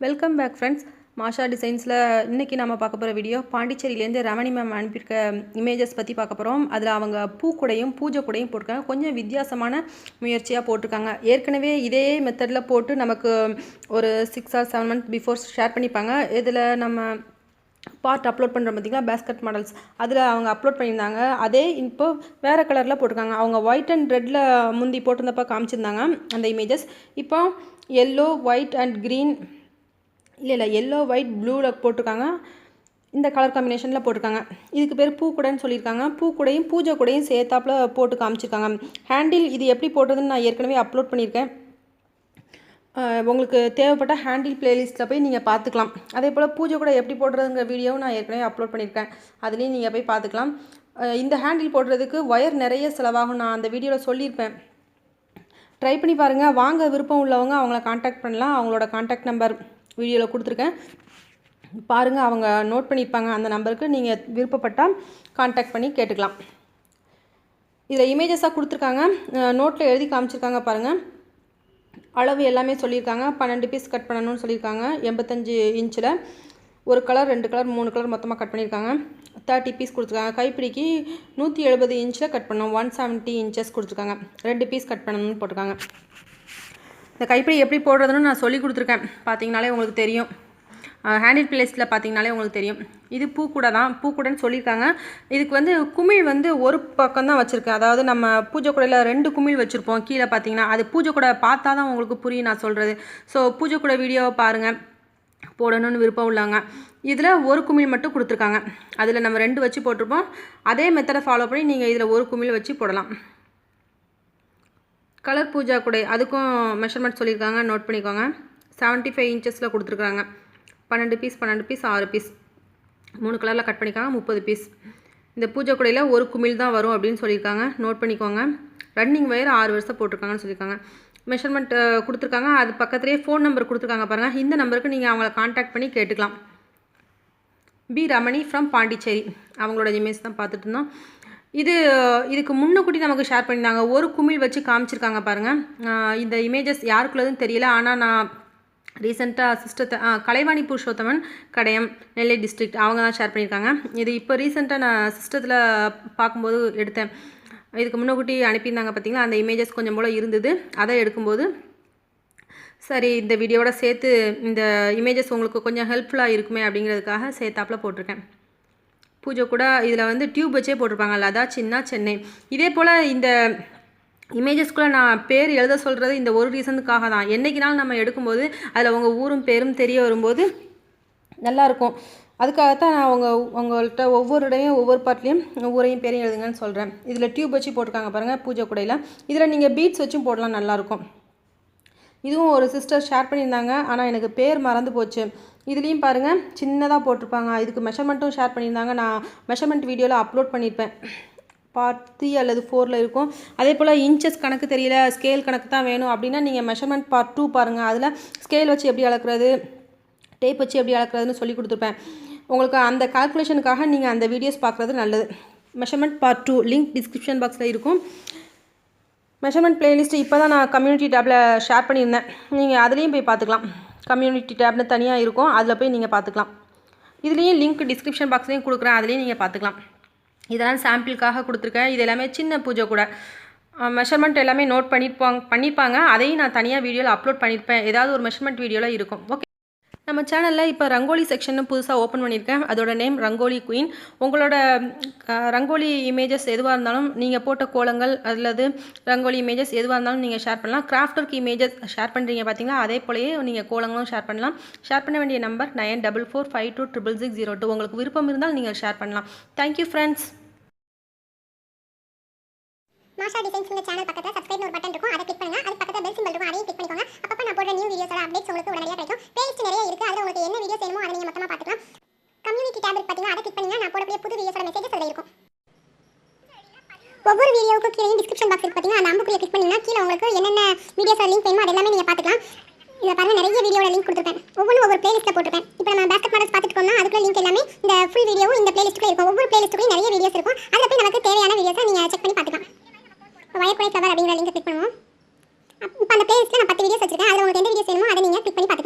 Welcome back friends மாஷா டிசைன்ஸில் இன்றைக்கி நம்ம பார்க்க போகிற வீடியோ பாண்டிச்சேரியிலேருந்து ரமணி மேம் அனுப்பியிருக்க இமேஜஸ் பற்றி பார்க்க போகிறோம் அதில் அவங்க பூக்கூடையும் பூஜை கூடையும் போட்டிருக்காங்க. கொஞ்சம் வித்தியாசமான முயற்சியாக போட்டிருக்காங்க. ஏற்கனவே இதே மெத்தடில் போட்டு நமக்கு ஒரு six or seven month before share பண்ணிப்பாங்க. இதில் நம்ம பார்ட் அப்லோட் பண்ணுற பார்த்தீங்களா பேஸ்கட் மாடல்ஸ் அதில் அவங்க அப்லோட் பண்ணியிருந்தாங்க. அதே இப்போ வேறு கலரில் போட்டிருக்காங்க. அவங்க ஒயிட் அண்ட் ரெட்டில் முந்தி போட்டிருந்தப்போ காமிச்சிருந்தாங்க அந்த இமேஜஸ் இப்போ எல்லோ ஒயிட் அண்ட் க்ரீன் இல்லை இல்லை எல்லோ ஒயிட் ப்ளூவில் போட்டிருக்காங்க. இந்த கலர் காம்பினேஷனில் போட்டிருக்காங்க. இதுக்கு பேர் பூக்கூடன்னு சொல்லியிருக்காங்க. பூக்கூடையும் பூஜை கூடையும் சேர்த்தாப்புல போட்டு காமிச்சிருக்காங்க. ஹேண்டில் இது எப்படி போடுறதுன்னு நான் ஏற்கனவே அப்லோட் பண்ணியிருக்கேன். உங்களுக்கு தேவைப்பட்ட ஹேண்டில் பிளேலிஸ்ட்டில் போய் நீங்கள் பார்த்துக்கலாம். அதே போல் பூஜை கூட எப்படி போடுறதுங்கிற வீடியோவும் நான் ஏற்கனவே அப்லோட் பண்ணியிருக்கேன். அதுலேயும் நீங்கள் போய் பார்த்துக்கலாம். இந்த ஹேண்டில் போடுறதுக்கு ஒயர் நிறைய செலவாகும். நான் அந்த வீடியோவில் சொல்லியிருப்பேன். ட்ரை பண்ணி பாருங்கள் வாங்க விருப்பம் உள்ளவங்க அவங்கள காண்டாக்ட் பண்ணலாம். அவங்களோட காண்டாக்ட் நம்பர் வீடியோவில் கொடுத்துருக்கேன். பாருங்கள் அவங்க நோட் பண்ணியிருப்பாங்க அந்த நம்பருக்கு. நீங்கள் விருப்பப்பட்டால் காண்டாக்ட் பண்ணி கேட்டுக்கலாம். இதில் இமேஜஸாக கொடுத்துருக்காங்க. நோட்டில் எழுதி காமிச்சிருக்காங்க பாருங்கள் அளவு எல்லாமே சொல்லியிருக்காங்க. பன்னெண்டு பீஸ் கட் பண்ணணும்னு சொல்லியிருக்காங்க. எண்பத்தஞ்சு இன்ச்சில். ஒரு கலர் ரெண்டு கலர் மூணு கலர் மொத்தமாக கட் பண்ணியிருக்காங்க. தேர்ட்டி பீஸ் கொடுத்துருக்காங்க. கைப்பிடிக்கு நூற்றி எழுபது இன்ச்சில் கட் பண்ணணும். ஒன் செவன்ட்டி இன்ச்சஸ் கொடுத்துருக்காங்க. ரெண்டு பீஸ் கட் பண்ணணும்னு போட்டிருக்காங்க. இந்த கைப்பிடி எப்படி போடுறதுன்னு நான் சொல்லி கொடுத்துருக்கேன். பார்த்தீங்கனாலே உங்களுக்கு தெரியும். ஹேண்டில் பிளேஸில் பார்த்தீங்கனாலே உங்களுக்கு தெரியும். இது பூக்கூடை தான். பூக்கூடன்னு சொல்லியிருக்காங்க. இதுக்கு வந்து குமிழ் வந்து ஒரு பக்கம் தான் வச்சுருக்கேன் அதாவது நம்ம பூஜை கூடையில் ரெண்டு குமிழ் வச்சுருப்போம். கீழே பார்த்தீங்கன்னா அது பூஜை கூடை பார்த்தா தான் உங்களுக்கு புரியும் நான் சொல்கிறது ஸோ பூஜை கூடை வீடியோவை பாருங்கள் போடணும்னு விருப்பம் உள்ளாங்க இதில் ஒரு குமிழ் மட்டும் கொடுத்துருக்காங்க. அதில் நம்ம ரெண்டு வச்சு போட்டிருப்போம். அதே மெத்தடை ஃபாலோ பண்ணி நீங்கள் இதில் ஒரு குமிழ் வச்சு போடலாம். கலர் பூஜா கூடை அதுக்கும் மெஷர்மெண்ட் சொல்லியிருக்காங்க நோட் பண்ணிக்கோங்க. செவன்ட்டி ஃபைவ் இன்ச்சஸில் கொடுத்துருக்காங்க. பன்னெண்டு பீஸ் பன்னெண்டு பீஸ் ஆறு பீஸ் மூணு கலரில் கட் பண்ணிக்காங்க முப்பது பீஸ் இந்த பூஜை கூடையில் ஒரு குமிழ் தான் வரும் அப்படின்னு சொல்லியிருக்காங்க. நோட் பண்ணிக்கோங்க. ரன்னிங் வயர் ஆறு வருஷம் போட்டிருக்காங்கன்னு சொல்லியிருக்காங்க. மெஷர்மெண்ட் கொடுத்துருக்காங்க. அது பக்கத்துலேயே ஃபோன் நம்பர் கொடுத்துருக்காங்க பாருங்கள் இந்த நம்பருக்கு நீங்கள் அவங்கள காண்டாக்ட் பண்ணி கேட்டுக்கலாம். P Ramani from Pondicherry. அவங்களோட இமேஜ் தான் பார்த்துட்டு இருந்தோம். இது இதுக்கு முன்னக்கூட்டி நமக்கு ஷேர் பண்ணியிருந்தாங்க. ஒரு குமிழ் வச்சு காமிச்சிருக்காங்க பாருங்கள் இந்த இமேஜஸ் யாருக்குள்ளதுன்னு தெரியல. ஆனால் நான் ரீசெண்டாக சிஸ்டத்தை கலைவாணி புருஷோத்தமன் கடையம் நெல்லை டிஸ்ட்ரிக்ட் அவங்க தான் ஷேர் பண்ணியிருக்காங்க. இது இப்போ ரீசெண்டாக நான் சிஸ்டத்தில் பார்க்கும்போது எடுத்தேன். இதுக்கு முன்னக்கூட்டி அனுப்பியிருந்தாங்க பார்த்தீங்களா அந்த இமேஜஸ் கொஞ்சம் போல் இருந்தது. அதை எடுக்கும்போது சரி இந்த வீடியோவோட சேர்த்து இந்த இமேஜஸ் உங்களுக்கு கொஞ்சம் ஹெல்ப்ஃபுல்லாக இருக்குமே அப்படிங்கிறதுக்காக சேர்த்தாப்பில் போட்டிருக்கேன். பூஜை கூட இதில் வந்து டியூப் வச்சே போட்டிருப்பாங்க. லதா சின்ன சென்னை. இதே போல் இந்த இமேஜஸ்குள்ளே நான் பேர் எழுத சொல்கிறது இந்த ஒரு ரீசனுக்காக தான். என்றைக்கினாலும் நம்ம எடுக்கும்போது அதில் உங்கள் ஊரும் பேரும் தெரிய வரும்போது நல்லாயிருக்கும் அதுக்காகத்தான் நான் அவங்க உங்கள்கிட்ட ஒவ்வொரு இடையும் ஒவ்வொரு பார்ட்லேயும் ஊரையும் பேரையும் எழுதுங்கன்னு சொல்கிறேன் இதில் டியூப் வச்சு போட்டிருக்காங்க பாருங்கள் பூஜை கூடையில். இதில் நீங்கள் பீட்ஸ் வச்சும் போடலாம் நல்லாயிருக்கும் இதுவும் ஒரு சிஸ்டர் ஷேர் பண்ணியிருந்தாங்க. ஆனால் எனக்கு பேர் மறந்து போச்சு. இதுலேயும் பாருங்கள் சின்னதாக போட்டிருப்பாங்க. இதுக்கு மெஷர்மெண்ட்டும் ஷேர் பண்ணியிருந்தாங்க. நான் மெஷர்மெண்ட் வீடியோவில் அப்லோட் பண்ணியிருப்பேன். பார்ட் த்ரீ அல்லது ஃபோரில் இருக்கும். அதே போல் இன்ச்சஸ் கணக்கு தெரியல ஸ்கேல் கணக்கு தான் வேணும் அப்படின்னா நீங்கள் மெஷர்மெண்ட் பார்ட் டூ பாருங்கள் அதில் ஸ்கேல் வச்சு எப்படி அளக்குறது டேப் வச்சு எப்படி அளக்குறதுன்னு சொல்லி கொடுத்துருப்பேன். உங்களுக்கு அந்த கால்குலேஷனுக்காக நீங்கள் அந்த வீடியோஸ் பார்க்குறது நல்லது. Measurement part two link description பாக்ஸில் இருக்கும். மெஷர்மெண்ட் பிளேலிஸ்ட்டு இப்போ தான் நான் கம்யூனிட்டி டேப்பில் ஷேர் பண்ணியிருந்தேன். நீங்கள் அதுலேயும் போய் பார்த்துக்கலாம். கம்யூனிட்டி டேப்னு தனியாக இருக்கும். அதில் போய் நீங்கள் பார்த்துக்கலாம் இதுலேயும் லிங்க் டிஸ்கிரிப்ஷன் பாக்ஸ்லேயும் கொடுக்குறேன். அதுலேயும் நீங்கள் பார்த்துக்கலாம் இதெல்லாம் சாம்பிளுக்காக கொடுத்துருக்கேன். இது எல்லாமே சின்ன பூஜை கூட. மெஷர்மெண்ட் எல்லாமே நோட் பண்ணியிருப்பாங்க பண்ணியிருப்பாங்க அதையும் நான் தனியாக வீடியோவில் அப்லோட் பண்ணியிருப்பேன் ஏதாவது ஒரு மெஷர்மெண்ட் வீடியோவில் இருக்கும். ஓகே நம்ம சேனலில் இப்போ ரங்கோலி செக்ஷன் புதுசாக ஓப்பன் பண்ணியிருக்கேன். அதோட நேம் ரங்கோலி குயின் உங்களோட ரங்கோலி இமேஜஸ் எதுவாக இருந்தாலும் நீங்கள் போட்ட கோலங்கள் அல்லது ரங்கோலி இமேஜஸ் எதுவாக இருந்தாலும் நீங்கள் ஷேர் பண்ணலாம். கிராஃப்ட் ஒர்க் இமேஜஸ் ஷேர் பண்ணுறீங்க பார்த்தீங்களா அதே போலயே நீங்கள் கோலங்களும் ஷேர் பண்ணலாம். ஷேர் பண்ண வேண்டிய number nine double four five two triple six zero two உங்களுக்கு விருப்பம் இருந்தால் நீங்கள் ஷேர் பண்ணலாம். Thank you friends Masha designs இந்த சேனல் பக்கத்துல நீங்கள் மொத்தமாக பார்த்துக்கலாம். கம்யூனிட்டி டேப் பார்த்தீங்கன்னா அதை கிளிக் பண்ணிங்கன்னா நான் போடக்கூடிய புது வீடியோஸோட மெசேஜஸ் ஒவ்வொரு வீடியோவுக்கு கீழே டிஸ்கிரிப்ஷன் பாக்ஸ் இருக்குது பார்த்தீங்கன்னா அந்த அம்புக்குரிய கிளிக் பண்ணிங்கன்னா கீழே உங்களுக்கு என்னென்ன வீடியோ லிங்க் வேணுமோ எல்லாமே நீங்கள் பார்த்துக்கலாம். இதில் பாருங்கள் நிறைய வீடியோட லிங்க் கொடுத்துருப்பேன் ஒவ்வொன்றும் ஒவ்வொரு பிளேலிஸ்ட்டில் போட்டுருப்பேன் இப்போ நம்ம பேஸ்கெட் மாடல்ஸ் பார்த்துட்டோம்னா அதுக்குள்ள லிங்க் எல்லாமே இந்த ஃபுல் வீடியோவும் இந்த பிளேலிஸ்ட்டுக்குள்ளே இருக்கும். ஒவ்வொரு பிளேலிஸ்ட்டுக்கும் நிறைய வீடியோஸ் இருக்கும். அதில் போய் நமக்கு தேவையான வீடியோஸை நீங்கள் செக் பண்ணி பார்த்துக்கலாம். வயர் குறை ஃப்ளவர் அப்படிங்கிற லிங்க் கிளிக் பண்ணுவோம். இப்போ அந்த பிளேலிஸ்ட்டில் நான் பத்து வீடியோஸ் வச்சிருக்கேன். அதில் உங்களுக்கு எந்த வீடியோஸ் வேணுமோ அதை நீங்கள் கிளிக் பண்ணி பார்த்துக்கலாம்.